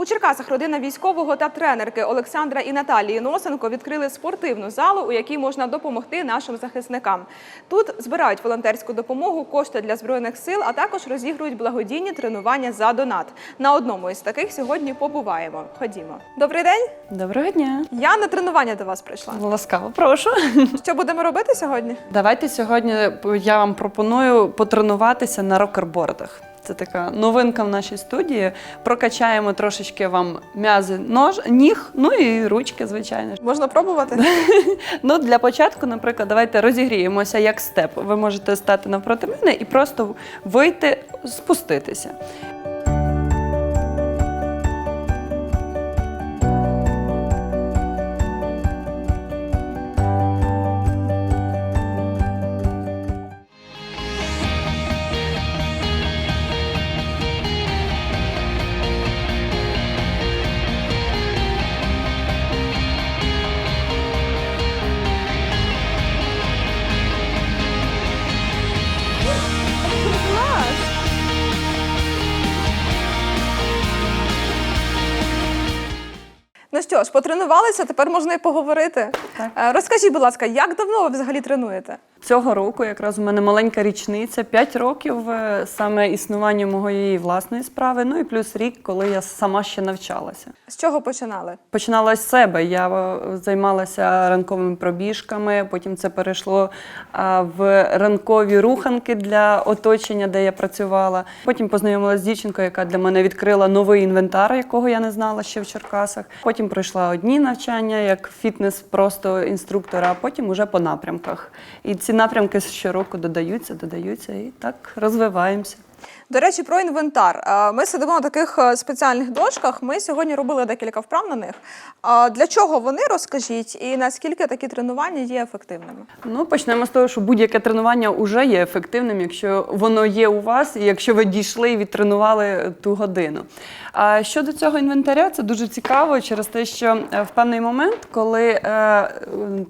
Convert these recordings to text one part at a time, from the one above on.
У Черкасах родина військового та тренерки Олександра і Наталії Носенко відкрили спортивну залу, у якій можна допомогти нашим захисникам. Тут збирають волонтерську допомогу, кошти для збройних сил, а також розігрують благодійні тренування за донат. На одному із таких сьогодні побуваємо. Ходімо. Добрий день. Доброго дня. Я на тренування до вас прийшла. Ласкаво, прошу. Що будемо робити сьогодні? Давайте сьогодні я вам пропоную потренуватися на рокербордах. Це така новинка в нашій студії. Прокачаємо трошечки вам м'язи нож, ніг, ну і ручки, звичайно. Можна пробувати? Ну, для початку, наприклад, давайте розігріємося як степ. Ви можете стати навпроти мене і просто вийти, спуститися. Що ж, потренувалися, тепер можна і поговорити. Так. Е, Розкажіть, будь ласка, як давно ви взагалі тренуєте? Цього року якраз у мене маленька річниця, 5 років е, саме існування моєї власної справи. Ну і плюс рік, коли я сама ще навчалася. З чого починали? Починала з себе. Я е, займалася ранковими пробіжками, потім це перейшло в ранкові руханки для оточення, де я працювала. Потім познайомилася з дівчинкою, яка для мене відкрила новий інвентар, якого я не знала ще в Черкасах. Потім пройшла одні навчання як фітнес просто інструктора, а потім уже по напрямках. І ці напрямки щороку додаються, додаються і так розвиваємося. До речі, про інвентар. Е, Ми сидимо на таких е, спеціальних дошках. Ми сьогодні робили декілька вправ на них. Для чого вони розкажіть, і наскільки такі тренування є ефективними? Ну, почнемо з того, що будь-яке тренування вже є ефективним, якщо воно є у вас, і якщо ви дійшли і відтренували ту годину. А щодо цього інвентаря, це дуже цікаво через те, що е, в певний момент, коли е,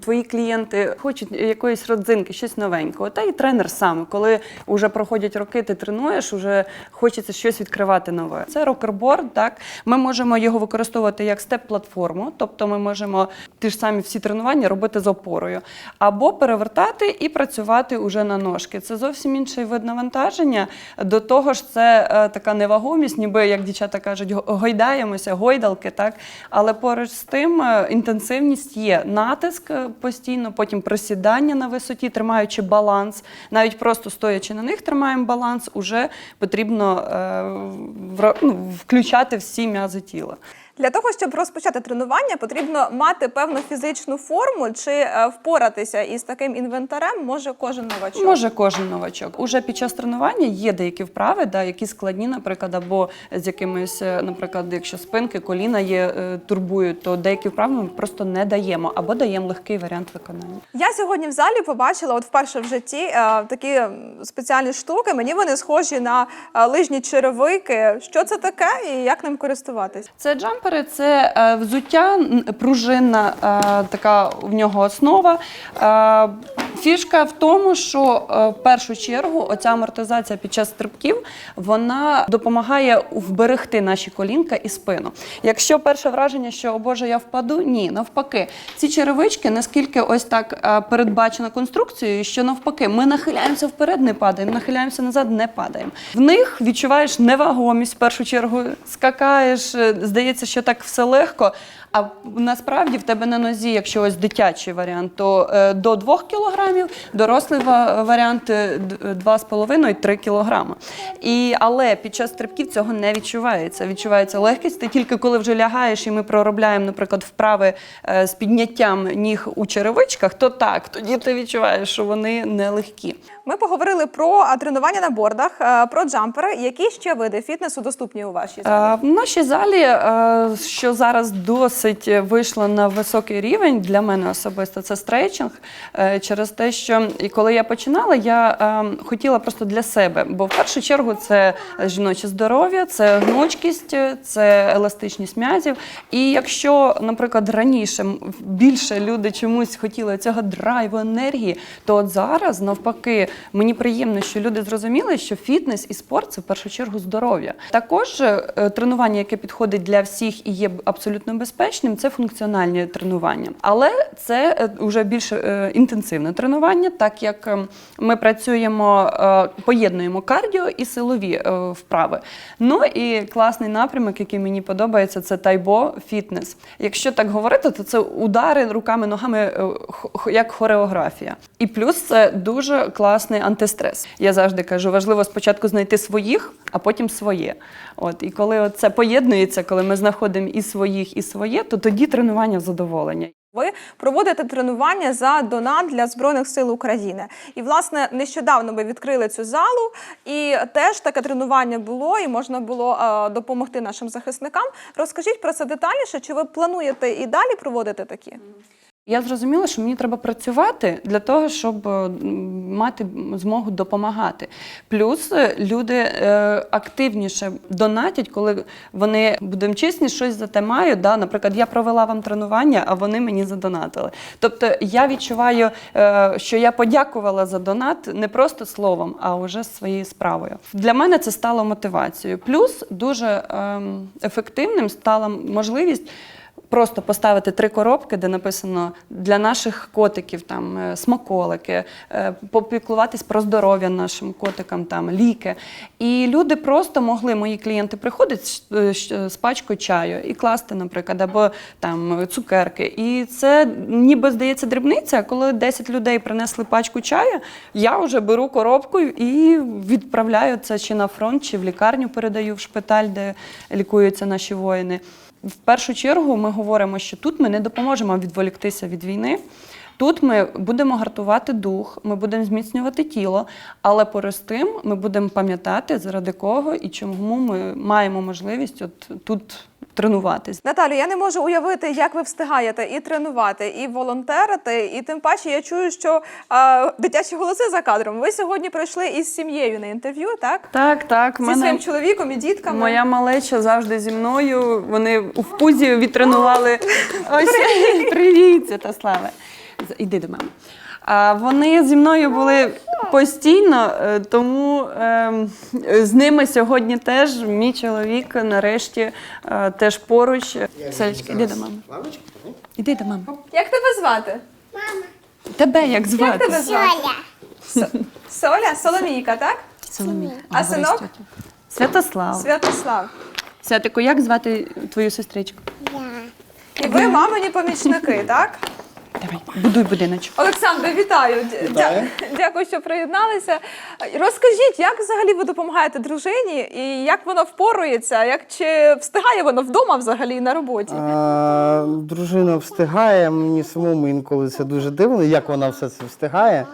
твої клієнти хочуть якоїсь родзинки, щось новенького, та і тренер сам, коли вже проходять роки, ти тренуєш, вже хочеться щось відкривати нове. Це рокерборд, так ми можемо його використовувати як степ-платформу, тобто ми можемо ті ж самі всі тренування робити з опорою, або перевертати і працювати уже на ножки. Це зовсім інший вид навантаження. До того ж, це е, така невагомість, ніби як дівчата кажуть, гойдаємося, гойдалки, так. Але поруч з тим е, інтенсивність є натиск е, постійно, потім присідання на висоті, тримаючи баланс. Навіть просто стоячи на них, тримаємо баланс, уже потрібно е, в, ну, включати всі м'язи тіла. Для того, щоб розпочати тренування, потрібно мати певну фізичну форму чи е, впоратися із таким інвентарем може кожен новачок. Може кожен новачок. Уже під час тренування є деякі вправи, да, які складні, наприклад, або з якимись, е, наприклад, якщо спинки, коліна є е, турбують, то деякі вправи ми просто не даємо або даємо легкий варіант виконання. Я сьогодні в залі побачила, от вперше в житті, такі спеціальні штуки. Мені вони схожі на лижні черевики. Що це таке і як ним користуватись? Це джампери, це е, взуття пружинна, е, така в нього основа. Фішка в тому, що е, в першу чергу оця амортизація під час стрибків вона допомагає вберегти наші колінка і спину. Якщо перше враження, що о Боже, я впаду, ні, навпаки, ці черевички наскільки ось так е, передбачена конструкцією, що навпаки, ми нахиляємося вперед, не падаємо, нахиляємося назад, не падаємо. В них відчуваєш невагомість в першу чергу, скакаєш, е, здається, що так все легко. А насправді в тебе на нозі, якщо ось дитячий варіант, то до 2 кілограмів, дорослий варіант е, 2,5-3 кілограми. І, але під час стрибків цього не відчувається. Відчувається легкість. Ти тільки коли вже лягаєш, і ми проробляємо, наприклад, вправи е, з підняттям ніг у черевичках, то так, тоді ти відчуваєш, що вони не легкі. Ми поговорили про тренування на бордах, про джампери. Які ще види фітнесу доступні у вашій залі? В нашій залі, що зараз досить вийшло на високий рівень для мене особисто, це стрейчинг. Е, Через те, що і коли я починала, я хотіла просто для себе, бо в першу чергу це жіноче здоров'я, це гнучкість, це еластичність м'язів. І якщо, наприклад, раніше більше люди чомусь хотіли цього драйву, енергії, то от зараз навпаки мені приємно, що люди зрозуміли, що фітнес і спорт це в першу чергу здоров'я. Також е, тренування, яке підходить для всіх і є абсолютно безпечним, це функціональні тренування. Але це вже більш е, інтенсивне тренування, так як е, ми працюємо, е, поєднуємо кардіо і силові е, вправи. Ну і класний напрямок, який мені подобається, це тайбо фітнес. Якщо так говорити, то це удари руками, ногами, е, як хореографія. І плюс це дуже класний антистрес. Я завжди кажу, важливо спочатку знайти своїх, а потім своє. От і коли це поєднується, коли ми знаходимо і своїх, і своє, то тоді тренування в задоволення. Ви проводите тренування за донат для збройних сил України. І власне нещодавно ви відкрили цю залу, і теж таке тренування було, і можна було е, допомогти нашим захисникам. Розкажіть про це детальніше. Чи ви плануєте і далі проводити такі? Я зрозуміла, що мені треба працювати для того, щоб е, мати змогу допомагати. Плюс е, люди е, активніше донатять, коли вони будемо чесні, щось за те мають. Да? Наприклад, я провела вам тренування, а вони мені задонатили. Тобто я відчуваю, що я подякувала за донат не просто словом, а вже своєю справою. Для мене це стало мотивацією. Плюс дуже ем, ефективним стала можливість. Просто поставити три коробки, де написано для наших котиків там е, смаколики, е, попіклуватись про здоров'я нашим котикам, там ліки. І люди просто могли, мої клієнти приходять з, е, пачкою чаю і класти, наприклад, або там цукерки. І це ніби здається дрібниця. Коли 10 людей принесли пачку чаю, я вже беру коробку і відправляю це чи на фронт, чи в лікарню передаю в шпиталь, де лікуються наші воїни. В першу чергу ми говоримо, що тут ми не допоможемо відволіктися від війни. Тут ми будемо гартувати дух, ми будемо зміцнювати тіло, але поряд з тим ми будемо пам'ятати, заради кого і чому ми маємо можливість от тут тренуватись. Наталю, я не можу уявити, як ви встигаєте і тренувати, і волонтерити. І тим паче я чую, що е, дитячі голоси за кадром. Ви сьогодні прийшли із сім'єю на інтерв'ю, так? Так, так, Зі своїм чоловіком і дітками. Моя малеча завжди зі мною. Вони в пузі відтренували. Ось привіт, Святославе. З- Іди до мами. А вони зі мною були постійно, е, тому е, з ними сьогодні теж мій чоловік нарешті е, теж поруч. Селечка, іди до мами. Іди до мами. Як тебе звати? Мама. Тебе як звати? Як тебе звати? Соля, Соломійка, так? Соломія. А синок? Святослав. Святослав. Святику, як звати твою сестричку? І ви мамині помічники, так? Давай, будуй будиночок. Олександре, вітаю. Дя- Вітаю. Дякую, що приєдналися. Розкажіть, як взагалі ви допомагаєте дружині і як воно впорується? Як чи встигає воно вдома взагалі на роботі? А, дружина встигає, мені самому інколи це дуже дивно, як вона все це встигає.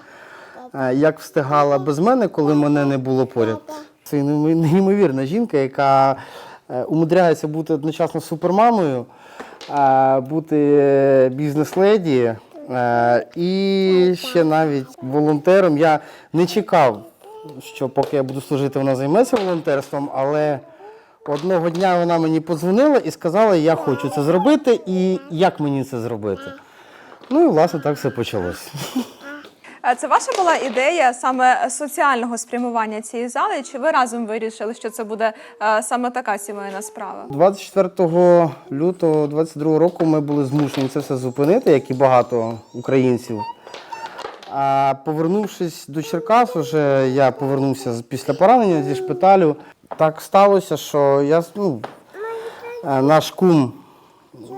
А, як встигала без мене, коли мене не було поряд. Це неймовірна жінка, яка е, умудряється бути одночасно супермамою, бути бізнес-леді е, і ще навіть волонтером. Я не чекав, що поки я буду служити, вона займеться волонтерством, але. Одного дня вона мені подзвонила і сказала, я хочу це зробити, і як мені це зробити. Ну і власне так все почалось. Е, Це ваша була ідея саме соціального спрямування цієї зали? Чи ви разом вирішили, що це буде е, саме така сімейна справа? 24 лютого 22 року ми були змушені це все зупинити, як і багато українців. А повернувшись до Черкас, уже я повернувся після поранення зі шпиталю. Так сталося, що я ну, е, наш кум,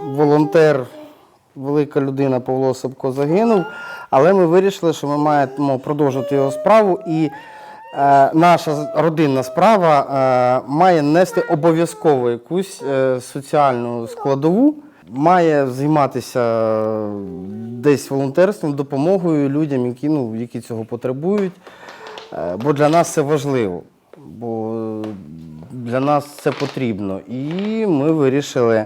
волонтер, велика людина Павло Сапко загинув, але ми вирішили, що ми маємо продовжувати його справу. І е, наша родинна справа е, має нести обов'язково якусь е, соціальну складову, має займатися е, десь волонтерством, допомогою людям, які, ну, які цього потребують. Е, бо для нас це важливо, бо для нас це потрібно. І ми вирішили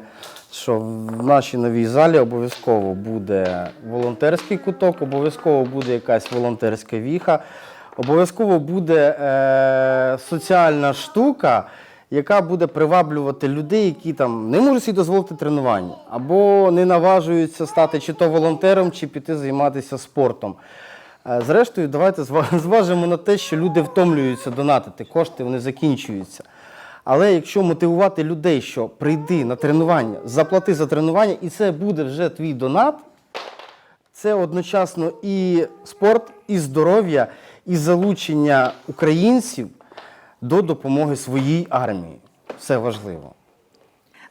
що в нашій новій залі обов'язково буде волонтерський куток, обов'язково буде якась волонтерська віха, обов'язково буде е, соціальна штука, яка буде приваблювати людей, які там не можуть собі дозволити тренування, або не наважуються стати чи то волонтером, чи піти займатися спортом. Е, Зрештою, давайте зважимо на те, що люди втомлюються донатити, кошти вони закінчуються. Але якщо мотивувати людей, що прийди на тренування, заплати за тренування, і це буде вже твій донат, це одночасно і спорт, і здоров'я, і залучення українців до допомоги своїй армії. Все важливо.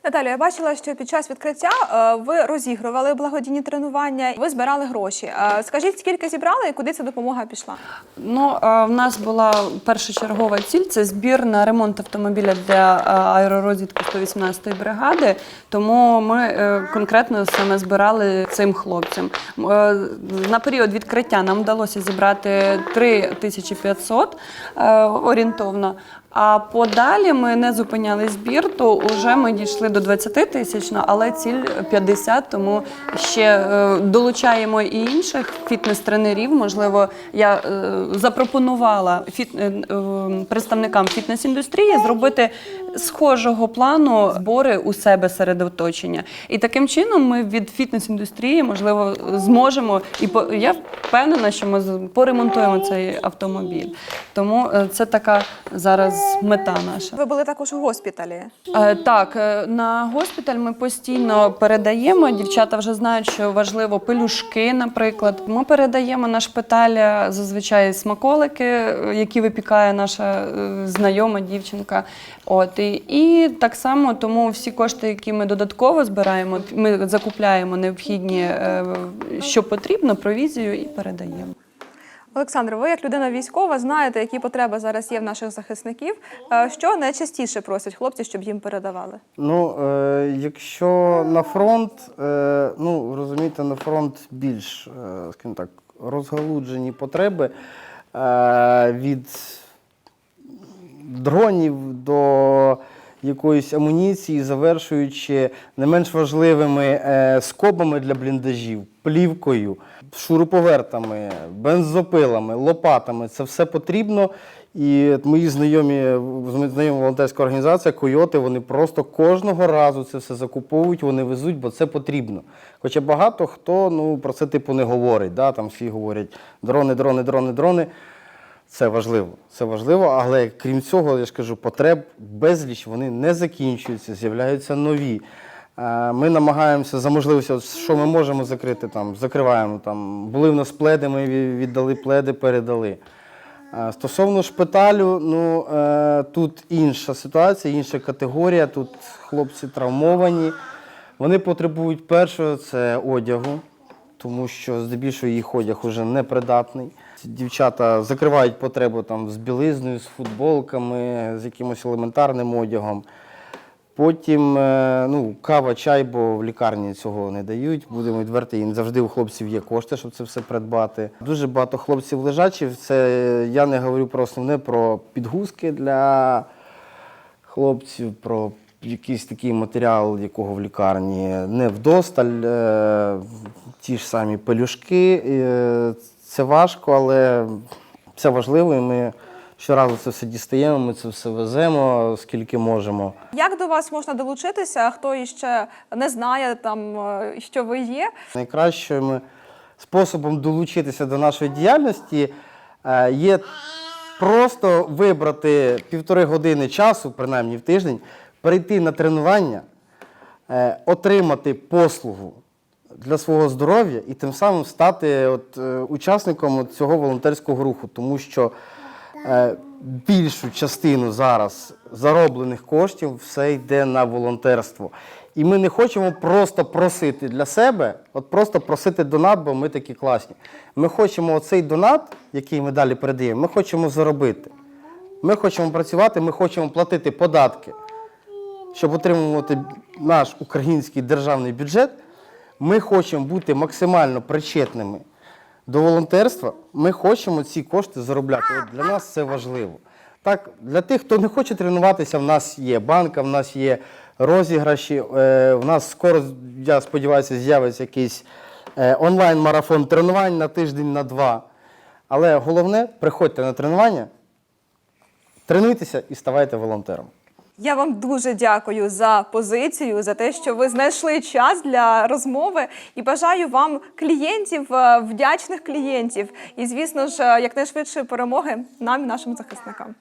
Наталія, я бачила, що під час відкриття е, ви розігрували благодійні тренування, ви збирали гроші. Е, Скажіть, скільки зібрали і куди ця допомога пішла? Ну, е, в нас була першочергова ціль це збір на ремонт автомобіля для аеророзвідки 118-ї бригади. Тому ми конкретно саме збирали цим хлопцям. На період відкриття нам вдалося зібрати 3500 е, орієнтовно. А подалі ми не зупиняли збір, то вже ми дійшли до 20 тисяч, але ціль 50, тому ще е, долучаємо і інших фітнес-тренерів. Можливо, я е, запропонувала фіт, е, представникам фітнес-індустрії зробити схожого плану збори у себе серед оточення. І таким чином ми від фітнес-індустрії, можливо, зможемо і по- я впевнена, що ми поремонтуємо цей автомобіль. Тому е, це така зараз мета наша. Ви були також у госпіталі. Е, Так, е, на госпіталь ми постійно передаємо. Дівчата вже знають, що важливо пелюшки, наприклад. Ми передаємо на шпиталь зазвичай смаколики, які випікає наша знайома дівчинка. От і, і так само тому всі кошти, які ми додатково збираємо, ми закупляємо необхідні, е, що потрібно, провізію і передаємо. Олександр, ви як людина військова знаєте, які потреби зараз є в наших захисників. Е, Що найчастіше просять хлопці, щоб їм передавали? Ну, е, якщо на фронт, е, ну розумієте, на фронт більш, е, скажімо так, розгалуджені потреби е, від дронів до якоїсь амуніції, завершуючи не менш важливими е, скобами для бліндажів, плівкою, шуруповертами, бензопилами, лопатами. Це все потрібно. І мої знайомі, знайома волонтерська організація Койоти, вони просто кожного разу це все закуповують, вони везуть, бо це потрібно. Хоча багато хто ну, про це типу не говорить. Да? Там всі говорять дрони, дрони, дрони, дрони. Це важливо. Це важливо, але крім цього, я ж кажу, потреб безліч, вони не закінчуються, з'являються нові. Е, Ми намагаємося за можливості, що ми можемо закрити, там, закриваємо. Там. Були в нас пледи, ми віддали пледи, передали. Е, Стосовно шпиталю, ну е, тут інша ситуація, інша категорія. Тут хлопці травмовані. Вони потребують першого це одягу, тому що здебільшого їх одяг уже непридатний. Дівчата закривають потребу там з білизною, з футболками, з якимось елементарним одягом. Потім е, ну, кава, чай, бо в лікарні цього не дають. Будемо відверті, і завжди у хлопців є кошти, щоб це все придбати. Дуже багато хлопців лежачих. Це я не говорю про основне, про підгузки для хлопців, про якийсь такий матеріал, якого в лікарні не вдосталь. Е, ті ж самі пелюшки. Це важко, але це важливо, і ми щоразу це все дістаємо, ми це все веземо, скільки можемо. Як до вас можна долучитися? Хто іще не знає там, е, що ви є? Найкращим способом долучитися до нашої діяльності е, є просто вибрати півтори години часу, принаймні в тиждень, прийти на тренування, е, отримати послугу для свого здоров'я і тим самим стати от, е, учасником от цього волонтерського руху, тому що е, більшу частину зараз зароблених коштів все йде на волонтерство. І ми не хочемо просто просити для себе, от просто просити донат, бо ми такі класні. Ми хочемо оцей донат, який ми далі передаємо, ми хочемо заробити. Ми хочемо працювати, ми хочемо платити податки, щоб отримувати наш український державний бюджет. Ми хочемо бути максимально причетними до волонтерства. Ми хочемо ці кошти заробляти. От для нас це важливо. Так, для тих, хто не хоче тренуватися, в нас є банка, в нас є розіграші. Е, У нас скоро, я сподіваюся, з'явиться якийсь е, онлайн-марафон тренувань на тиждень, на два. Але головне, приходьте на тренування, тренуйтеся і ставайте волонтером. Я вам дуже дякую за позицію, за те, що ви знайшли час для розмови, і бажаю вам клієнтів, е, вдячних клієнтів, і звісно ж, е, якнайшвидшої перемоги нам і нашим захисникам.